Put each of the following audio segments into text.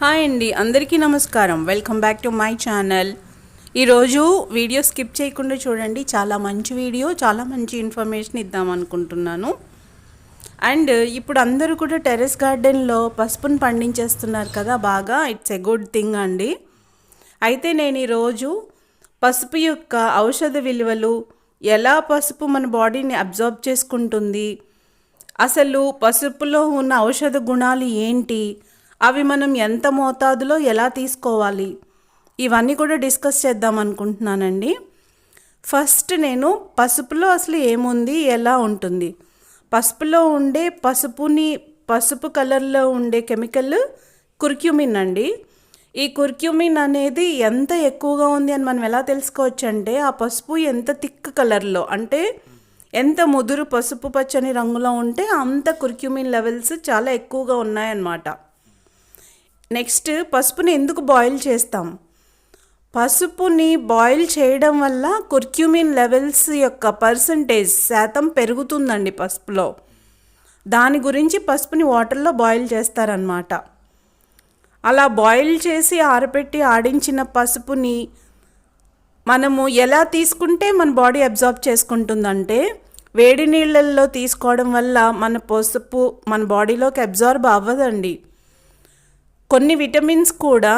Hi అండి అందరికీ నమస్కారం. Welcome back to my channel. ఈరోజు వీడియో స్కిప్ చేయకుండా చూడండి. చాలా మంచి వీడియో చాలా మంచి ఇన్ఫర్మేషన్ ఇద్దాం అనుకుంటున్నాను. అండ్ ఇప్పుడు అందరూ కూడా టెర్రస్ గార్డెన్లో పసుపును పండించేస్తున్నారు కదా బాగా. ఇట్స్ ఎ గుడ్ థింగ్ అండి. అయితే నేను ఈరోజు పసుపు యొక్క ఔషధ విలువలు ఎలా పసుపు మన బాడీని అబ్జర్బ్ చేసుకుంటుంది అసలు పసుపులో ఉన్న ఔషధ గుణాలు ఏంటి అవి మనం ఎంత మోతాదులో ఎలా తీసుకోవాలి? ఇవన్నీ కూడా డిస్కస్ చేద్దాం అనుకుంటున్నానండి. ఫస్ట్ నేను పసుపులో అసలు ఏముంది? ఎలా ఉంటుంది? పసుపులో ఉండే పసుపుని పసుపు కలర్లో ఉండే కెమికల్ కుర్క్యూమిన్ అండి. ఈ కుర్క్యూమిన్ అనేది ఎంత ఎక్కువగా ఉంది అని మనం ఎలా తెలుసుకోవచ్చు అంటే ఆ పసుపు ఎంత థిక్ కలర్లో అంటే ఎంత ముదురు పసుపు పచ్చని రంగులో ఉంటే అంత కుర్క్యూమిన్ లెవెల్స్ చాలా ఎక్కువగా ఉన్నాయన్నమాట. నెక్స్ట్ పసుపుని ఎందుకు బాయిల్ చేస్తాం? పసుపుని బాయిల్ చేయడం వల్ల కుర్క్యూమిన్ లెవెల్స్ యొక్క పర్సంటేజ్ శాతం పెరుగుతుందండి పసుపులో. దాని గురించి పసుపుని వాటర్లో బాయిల్ చేస్తారనమాట అలా బాయిల్ చేసి ఆరబెట్టి ఆడించిన పసుపుని మనము ఎలా తీసుకుంటే మన బాడీ అబ్జార్బ్ చేసుకుంటుందంటే వేడి నీళ్ళల్లో తీసుకోవడం వల్ల మన పసుపు మన బాడీలోకి అబ్జార్బ్ అవ్వదండి. కొన్ని విటమిన్స్ కూడా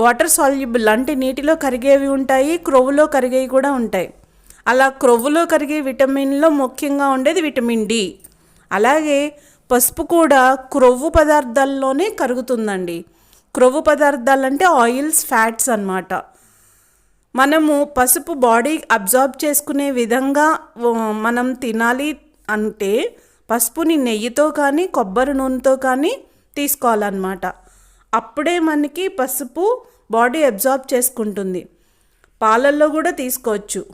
వాటర్ సాల్యుబుల్ అంటే నీటిలో కరిగేవి ఉంటాయి క్రొవ్వులో కరిగేవి కూడా ఉంటాయి. అలా క్రొవ్వులో కరిగే విటమిన్లో ముఖ్యంగా ఉండేది విటమిన్ డి. అలాగే పసుపు కూడా క్రొవ్వు పదార్థాల్లోనే కరుగుతుందండి. క్రొవ్వు పదార్థాలు అంటే ఆయిల్స్ ఫ్యాట్స్ అన్నమాట. మనము పసుపు బాడీ అబ్జార్బ్ చేసుకునే విధంగా మనం తినాలి అంటే పసుపుని నెయ్యితో కానీ కొబ్బరి నూనెతో కానీ తీసుకోవాలన్నమాట. అప్పుడే మనకి పసుపు బాడీ అబ్జార్బ్ చేసుకుంటుంది. పాలల్లో కూడా తీసుకోవచ్చు.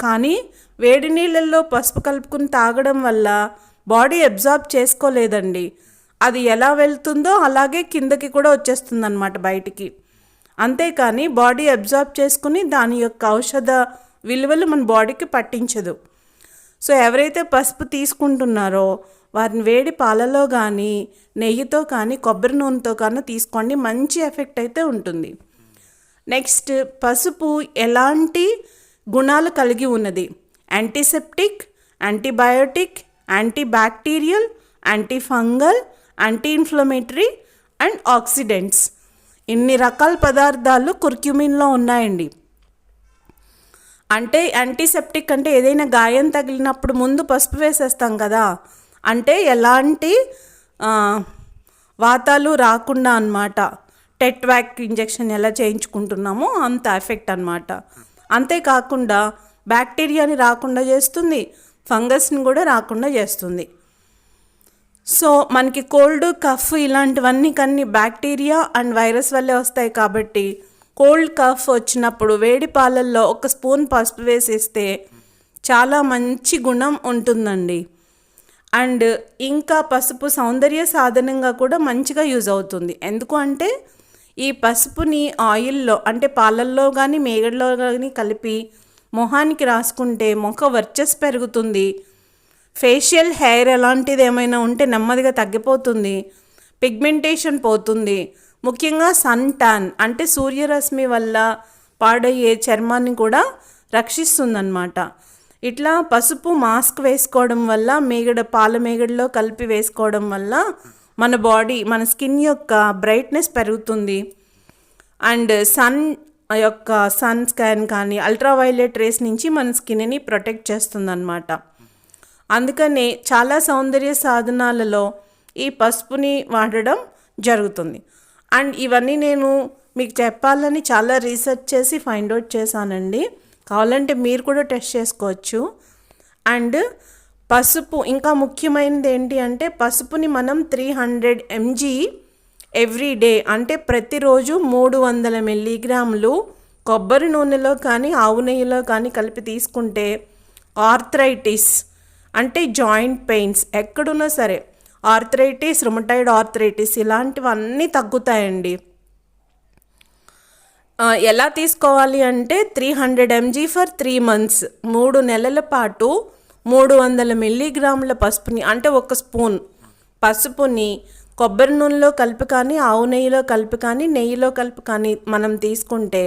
కానీ వేడి నీళ్ళల్లో పసుపు కలుపుకుని తాగడం వల్ల బాడీ అబ్జార్బ్ చేసుకోలేదండి. అది ఎలా వెళ్తుందో అలాగే కిందకి కూడా వచ్చేస్తుంది అనమాట బయటికి. అంతేకాని బాడీ అబ్జార్బ్ చేసుకుని దాని యొక్క ఔషధ విలువలు మన బాడీకి పట్టించదు. సో ఎవరైతే పసుపు తీసుకుంటున్నారో వారిని వేడి పాలలో కానీ నెయ్యితో కానీ కొబ్బరి నూనెతో కానీ తీసుకోండి. మంచి ఎఫెక్ట్ అయితే ఉంటుంది. నెక్స్ట్ పసుపు ఎలాంటి గుణాలు కలిగి ఉన్నది? Antiseptic antibiotic anti bacterial anti fungal anti inflammatory and oxidants. ఇన్ని రకాల పదార్థాలు కుర్క్యూమిన్లో ఉన్నాయండి. అంటే యాంటీసెప్టిక్ అంటే ఏదైనా గాయం తగిలినప్పుడు ముందు పసుపు వేసేస్తాం కదా. అంటే ఎలాంటి వాతాలు రాకుండా అన్నమాట. టెట్ వ్యాక్ ఇంజెక్షన్ ఎలా చేయించుకుంటున్నామో అంత ఎఫెక్ట్ అన్నమాట. అంతేకాకుండా బ్యాక్టీరియాని రాకుండా చేస్తుంది ఫంగస్ని కూడా రాకుండా చేస్తుంది. సో మనకి కోల్డ్ కఫ్ ఇలాంటివన్నీ కన్నీ బ్యాక్టీరియా అండ్ వైరస్ వల్లే వస్తాయి కాబట్టి కోల్డ్ కఫ్ వచ్చినప్పుడు వేడి పాలల్లో ఒక స్పూన్ పసుపు వేసేస్తే చాలా మంచి గుణం ఉంటుందండి. అండ్ ఇంకా పసుపు సౌందర్య సాధనంగా కూడా మంచిగా యూజ్ అవుతుంది. ఎందుకు అంటే ఈ పసుపుని ఆయిల్లో అంటే పాలల్లో కానీ మేగడలో కానీ కలిపి మొహానికి రాసుకుంటే ముఖ వర్చస్ పెరుగుతుంది. ఫేషియల్ హెయిర్ ఎలాంటిది ఏమైనా ఉంటే నెమ్మదిగా తగ్గిపోతుంది. పిగ్మెంటేషన్ పోతుంది. ముఖ్యంగా సన్ టాన్ అంటే సూర్యరశ్మి వల్ల పాడయ్యే చర్మాన్ని కూడా రక్షిస్తుందన్నమాట. ఇట్లా పసుపు మాస్క్ వేసుకోవడం వల్ల మేగడ పాల మేగడలో కలిపి వేసుకోవడం వల్ల మన బాడీ మన స్కిన్ యొక్క బ్రైట్నెస్ పెరుగుతుంది. అండ్ సన్ యొక్క సన్ స్కాన్ కానీ అల్ట్రావైలెట్ రేస్ నుంచి మన స్కిన్ని ప్రొటెక్ట్ చేస్తుందన్నమాట. అందుకనే చాలా సౌందర్య సాధనాలలో ఈ పసుపుని వాడడం జరుగుతుంది. అండ్ ఇవన్నీ నేను మీకు చెప్పాలని చాలా రీసెర్చ్ చేసి ఫైండ్ అవుట్ చేశానండి. కావాలంటే మీరు కూడా టెస్ట్ చేసుకోవచ్చు. అండ్ పసుపు ఇంకా ముఖ్యమైనది ఏంటి అంటే పసుపుని మనం three hundred mg every day అంటే ప్రతిరోజు మూడు వందల మిల్లీగ్రాములు కొబ్బరి నూనెలో కానీ ఆవు నెయ్యిలో కానీ కలిపి తీసుకుంటే ఆర్థరైటిస్ అంటే జాయింట్ పెయిన్స్ ఎక్కడున్నా సరే ఆర్థరైటిస్ రుమటైడ్ ఆర్థరైటిస్ ఇలాంటివన్నీ తగ్గుతాయండి. ఎలా తీసుకోవాలి అంటే three hundred mg for three months. మూడు నెలల పాటు మూడు వందల మిల్లీగ్రాముల పసుపుని అంటే ఒక స్పూన్ పసుపుని కొబ్బరి నూనెలో కలిపి కానీ ఆవు నెయ్యిలో కలిపి కానీ నెయ్యిలో కలిపి కానీ మనం తీసుకుంటే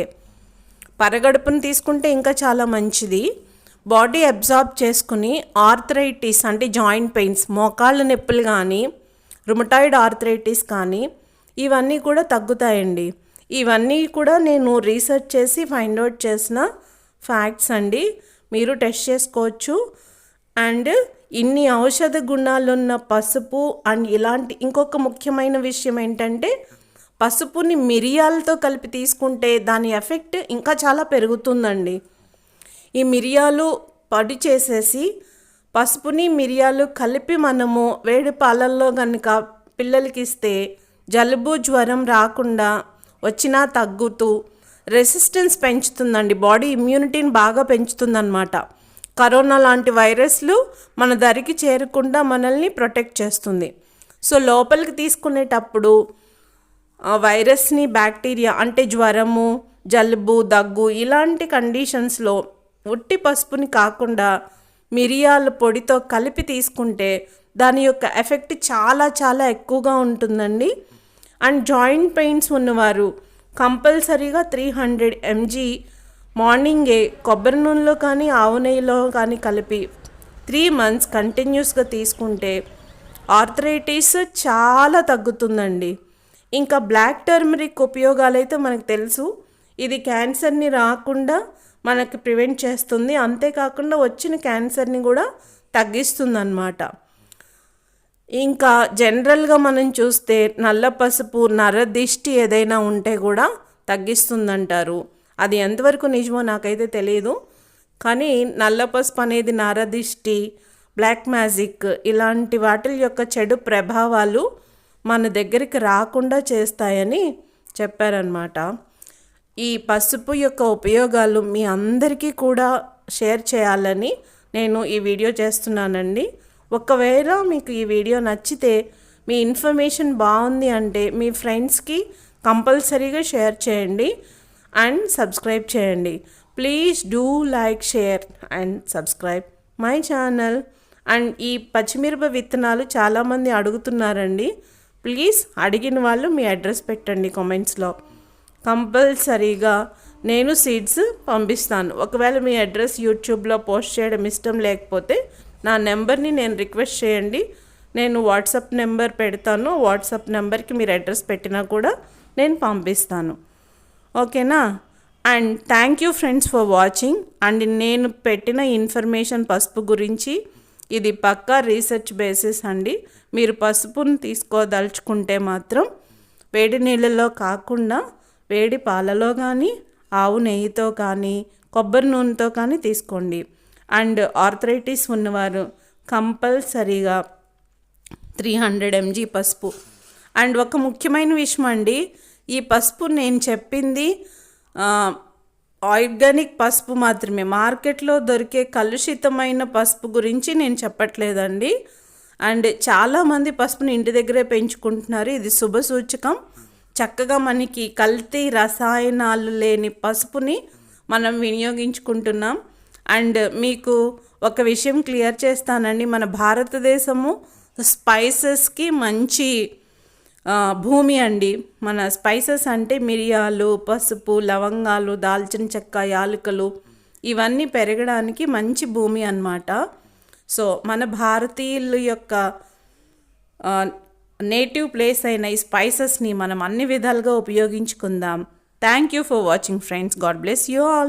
పరగడుపుని తీసుకుంటే ఇంకా చాలా మంచిది. బాడీ అబ్జార్బ్ చేసుకుని ఆర్థరైటిస్ అంటే జాయింట్ పెయిన్స్ మోకాళ్ళ నొప్పులు కానీ రుమటాయిడ్ ఆర్థరైటిస్ కానీ ఇవన్నీ కూడా తగ్గుతాయండి. ఇవన్నీ కూడా నేను రీసెర్చ్ చేసి ఫైండ్ అవుట్ చేసిన ఫ్యాక్ట్స్ అండి. మీరు టెస్ట్ చేసుకోవచ్చు. అండ్ ఇన్ని ఔషధ గుణాలున్న పసుపు అండ్ ఇలాంటి ఇంకొక ముఖ్యమైన విషయం ఏంటంటే పసుపుని మిరియాలతో కలిపి తీసుకుంటే దాని ఎఫెక్ట్ ఇంకా చాలా పెరుగుతుందండి. ఈ మిరియాలు పడి చేసేసి పసుపుని మిరియాలు కలిపి మనము వేడి పాలల్లో కనుక పిల్లలకి ఇస్తే జలుబు జ్వరం రాకుండా వచ్చినా తగ్గుతూ రెసిస్టెన్స్ పెంచుతుందండి. బాడీ ఇమ్యూనిటీని బాగా పెంచుతుందన్నమాట. కరోనా లాంటి వైరస్లు మన దరికి చేరకుండా మనల్ని ప్రొటెక్ట్ చేస్తుంది. సో లోపలికి తీసుకునేటప్పుడు వైరస్ని బ్యాక్టీరియా అంటే జ్వరము జలుబు దగ్గు ఇలాంటి కండిషన్స్లో ఉట్టి పసుపుని కాకుండా మిరియాల పొడితో కలిపి తీసుకుంటే దాని యొక్క ఎఫెక్ట్ చాలా చాలా ఎక్కువగా ఉంటుందండి. అండ్ జాయింట్ పెయిన్స్ ఉన్నవారు కంపల్సరీగా త్రీ హండ్రెడ్ ఎంజీ మార్నింగే కొబ్బరి నూనెలో కానీ ఆవు నెయ్యిలో కానీ కలిపి త్రీ మంత్స్ కంటిన్యూస్గా తీసుకుంటే ఆర్థరైటిస్ చాలా తగ్గుతుందండి. ఇంకా బ్లాక్ టర్మరిక్ ఉపయోగాలు అయితే మనకు తెలుసు. ఇది క్యాన్సర్ని రాకుండా మనకి ప్రివెంట్ చేస్తుంది. అంతేకాకుండా వచ్చిన క్యాన్సర్ని కూడా తగ్గిస్తుంది అన్నమాట ఇంకా జనరల్గా మనం చూస్తే నల్ల పసుపు నరదిష్టి ఏదైనా ఉంటే కూడా తగ్గిస్తుందంటారు. అది ఎంతవరకు నిజమో నాకైతే తెలియదు కానీ నల్ల పసుపు అనేది నరదిష్టి బ్లాక్ మ్యాజిక్ ఇలాంటి వాటి యొక్క చెడు ప్రభావాలు మన దగ్గరికి రాకుండా చేస్తాయని చెప్పారనమాట ఈ పసుపు యొక్క ఉపయోగాలు మీ అందరికీ కూడా షేర్ చేయాలని నేను ఈ వీడియో చేస్తున్నానండి. ఒకవేళ మీకు ఈ వీడియో నచ్చితే మీ ఇన్ఫర్మేషన్ బాగుంది అంటే మీ ఫ్రెండ్స్కి కంపల్సరీగా షేర్ చేయండి అండ్ సబ్స్క్రైబ్ చేయండి. Please do like share and subscribe my channel. And ఈ పచ్చిమిరప విత్తనాలు చాలామంది అడుగుతున్నారండి. ప్లీజ్ అడిగిన వాళ్ళు మీ అడ్రస్ పెట్టండి కామెంట్స్లో. కంపల్సరీగా నేను సీడ్స్ పంపిస్తాను. ఒకవేళ మీ అడ్రస్ యూట్యూబ్లో పోస్ట్ చేయడం ఇష్టం లేకపోతే నా నెంబర్ని నేను రిక్వెస్ట్ చేయండి. నేను వాట్సాప్ నెంబర్ పెడతాను. వాట్సాప్ నెంబర్కి మీరు అడ్రస్ పెట్టినా కూడా నేను పంపిస్తాను. ఓకేనా? And thank you friends for watching. And నేను పెట్టిన ఇన్ఫర్మేషన్ పసుపు గురించి ఇది పక్కా రీసెర్చ్ బేసిస్ అండి. మీరు పసుపును తీసుకోదలుచుకుంటే మాత్రం వేడి నీళ్ళలో కాకుండా వేడి పాలలో కానీ ఆవు నెయ్యితో కానీ కొబ్బరి నూనెతో కానీ తీసుకోండి. అండ్ ఆర్థరైటిస్ ఉన్నవారు కంపల్సరీగా త్రీ హండ్రెడ్ ఎంజీ పసుపు. అండ్ ఒక ముఖ్యమైన విషయం అండి ఈ పసుపు నేను చెప్పింది ఆర్గానిక్ పసుపు మాత్రమే. మార్కెట్లో దొరికే కలుషితమైన పసుపు గురించి నేను చెప్పట్లేదండి. అండ్ చాలామంది పసుపుని ఇంటి దగ్గరే పెంచుకుంటున్నారు. ఇది శుభ సూచకం. చక్కగా మనకి కల్తీ రసాయనాలు లేని పసుపుని మనం వినియోగించుకుంటున్నాం. అండ్ మీకు ఒక విషయం క్లియర్ చేస్తానండి. మన భారతదేశము స్పైసెస్కి మంచి భూమి అండి. మన స్పైసెస్ అంటే మిరియాలు పసుపు లవంగాలు దాల్చిన చెక్క యాలకులు ఇవన్నీ పెరగడానికి మంచి భూమి అన్నమాట. సో మన భారతీయుల యొక్క నేటివ్ ప్లేస్ అయిన ఈ స్పైసెస్ని మనం అన్ని విధాలుగా ఉపయోగించుకుందాం. Thank you for watching friends. God bless you all.